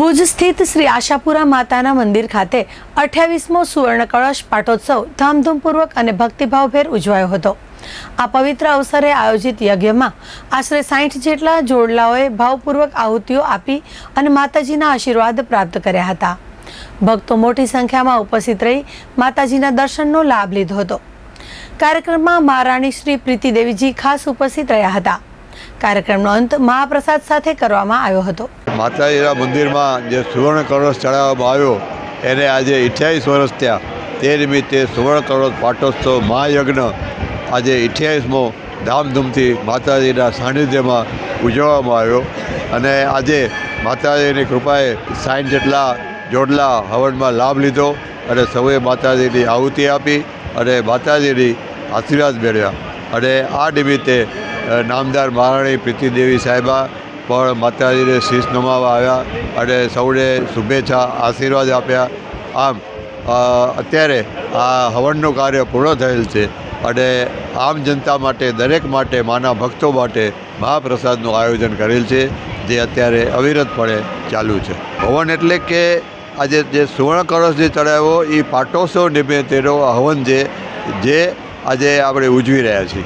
ભુજ સ્થિત શ્રી આશાપુરા માતાના મંદિર ખાતે અઠ્યાવીસમો સુવર્ણ કળશ પાટોત્સવ ધામધૂમપૂર્વક અને ભક્તિભાવભેર ઉજવાયો હતો. આ પવિત્ર અવસરે આયોજિત યજ્ઞમાં આશરે સાઠ જેટલા જોડલાઓએ ભાવપૂર્વક આહુતિઓ આપી અને માતાજીના આશીર્વાદ પ્રાપ્ત કર્યા હતા. ભક્તો મોટી સંખ્યામાં ઉપસ્થિત રહી માતાજીના દર્શનનો લાભ લીધો હતો. કાર્યક્રમમાં મહારાણી શ્રી પ્રીતિદેવીજી ખાસ ઉપસ્થિત રહ્યા હતા. કાર્યક્રમનો અંત મહાપ્રસાદ સાથે કરવામાં આવ્યો હતો. માતાજીના મંદિરમાં જે સુવર્ણ કળશ ચડાવવામાં આવ્યો, એને આજે અઠ્યાવીસ વર્ષ થયા. તે નિમિત્તે સુવર્ણ કળશ પાટોત્સવ મહાયજ્ઞ આજે અઠ્યાવીસમો ધામધૂમથી માતાજીના સાનિધ્યમાં ઉજવવામાં આવ્યો. અને આજે માતાજીની કૃપાએ સાઠ જેટલા જોડલા હવનમાં લાભ લીધો અને સૌએ માતાજીની આહુતિ આપી અને માતાજીની આશીર્વાદ મેળવ્યા. અને આ નિમિત્તે નામદાર મહારાણી પ્રીતિદેવી સાહેબા પણ માતાજીને શીશ નમાવા આવ્યા અને સૌને શુભેચ્છા, આશીર્વાદ આપ્યા. આમ અત્યારે આ હવનનું કાર્ય પૂર્ણ થયેલ છે અને આમ જનતા માટે, દરેક માટે, માના ભક્તો માટે મહાપ્રસાદનું આયોજન કરેલ છે, જે અત્યારે અવિરતપણે ચાલુ છે. હવન એટલે કે આજે જે સુવર્ણ કળશ જે ચડાવ્યો એ પાટોત્સવ નિમિત્તેનો હવન છે, જે આજે આપણે ઉજવી રહ્યા છીએ.